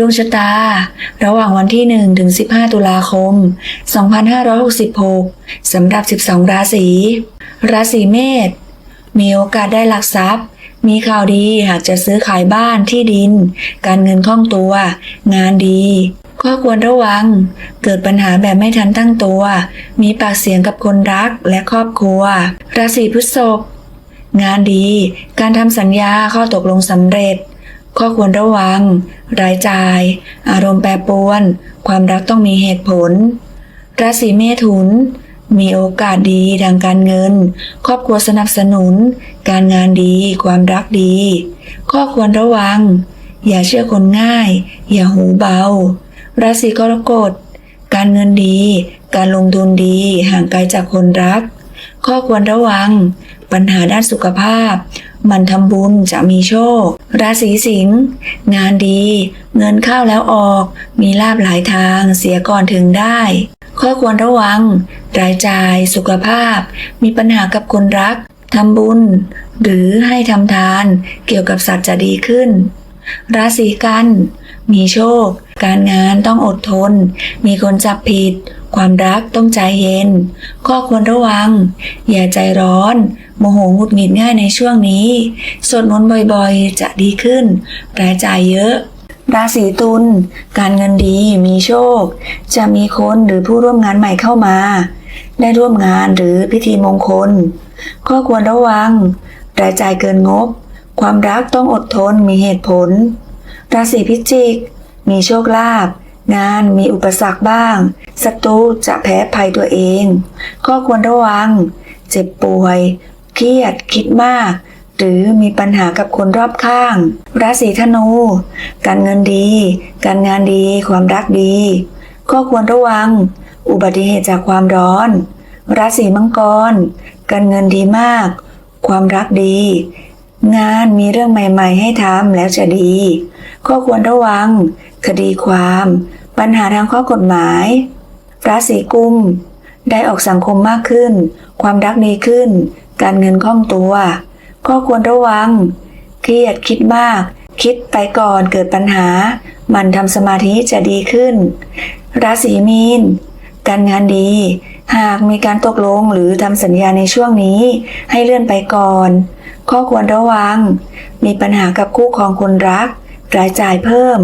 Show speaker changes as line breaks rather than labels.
ดวงชะตา ระหว่างวันที่ 1 ถึง 15 ตุลาคม 2566 สำหรับ 12 ราศี ราศีเมษ มีโอกาสได้หลักทรัพย์ มีข่าวดีหากจะซื้อขายบ้านที่ดิน การเงินคล่องตัว งานดีข้อควรระวัง เกิดปัญหาแบบไม่ทันตั้งตัว มีปากเสียงกับคนรักและครอบครัว ราศีพฤษภ งานดี การทำสัญญาข้อตกลงสำเร็จ ข้อควรระวัง รายจ่าย อารมณ์แปรปรวน ความรักต้องมีเหตุผล ราศีเมถุน มีโอกาสดีทางการเงิน ครอบครัวสนับสนุน การงานดี ความรักดี ข้อควรระวัง อย่าเชื่อคนง่าย อย่าหูเบา ราศีกรกฎ การเงินดี การลงทุนดี ห่างไกลจากคนรัก ข้อควรระวัง ปัญหาด้านสุขภาพ มันทำบุญจะมีโชค ราศีสิงห์งานดี เงินเข้าแล้วออก มีลาบหลายทางเสียก่อนถึงได้ ข้อควรระวัง รายจ่ายสุขภาพ มีปัญหากับคนรักทำบุญ หรือให้ทำทานเกี่ยวกับสัตว์จะดีขึ้น ราศีกัน มีโชค การงานต้องอดทน มีคนจับผิด ความรักต้องใจเย็น ข้อควรระวัง อย่าใจร้อน โมโหหงุดหงิดง่ายในช่วงนี้ สวดมนต์บ่อยๆ จะดีขึ้นรายจ่ายเยอะราศีตุล การเงินดีมีโชค จะมีคนหรือผู้ร่วมงานใหม่เข้ามา ได้ร่วมงานหรือพิธีมงคล ข้อควรระวัง รายจ่ายเกินงบ ความรักต้องอดทนมีเหตุผล ราศีพิจิก มีโชคลาภงานมีอุปสรรคบ้างศัตรูจะแพ้ภัยตัวเองข้อควรระวัง เจ็บป่วย เครียดคิดมาก หรือมีปัญหากับคนรอบข้าง ราศีธนู การเงินดี การงานดีความรักดีข้อควรระวัง อุบัติเหตุจากความร้อน ราศีมังกร การเงินดีมาก ความรักดี งานมีเรื่องใหม่ ๆ ให้ทำแล้วจะดี ข้อควรระวัง คดีความ ปัญหาทางข้อกฎหมาย ราศีกุม ได้ออกสังคมมากขึ้น ความรักดีขึ้น การเงินคล่องตัวข้อควรระวัง เครียดคิดมาก คิดไปก่อนเกิดปัญหา มันทำสมาธิจะดีขึ้น ราศีมีน การงานดี หากมีการตกลงหรือทำสัญญาในช่วงนี้ ให้เลื่อนไปก่อน ข้อควรระวัง มีปัญหากับคู่ครองคนรัก รายจ่ายเพิ่ม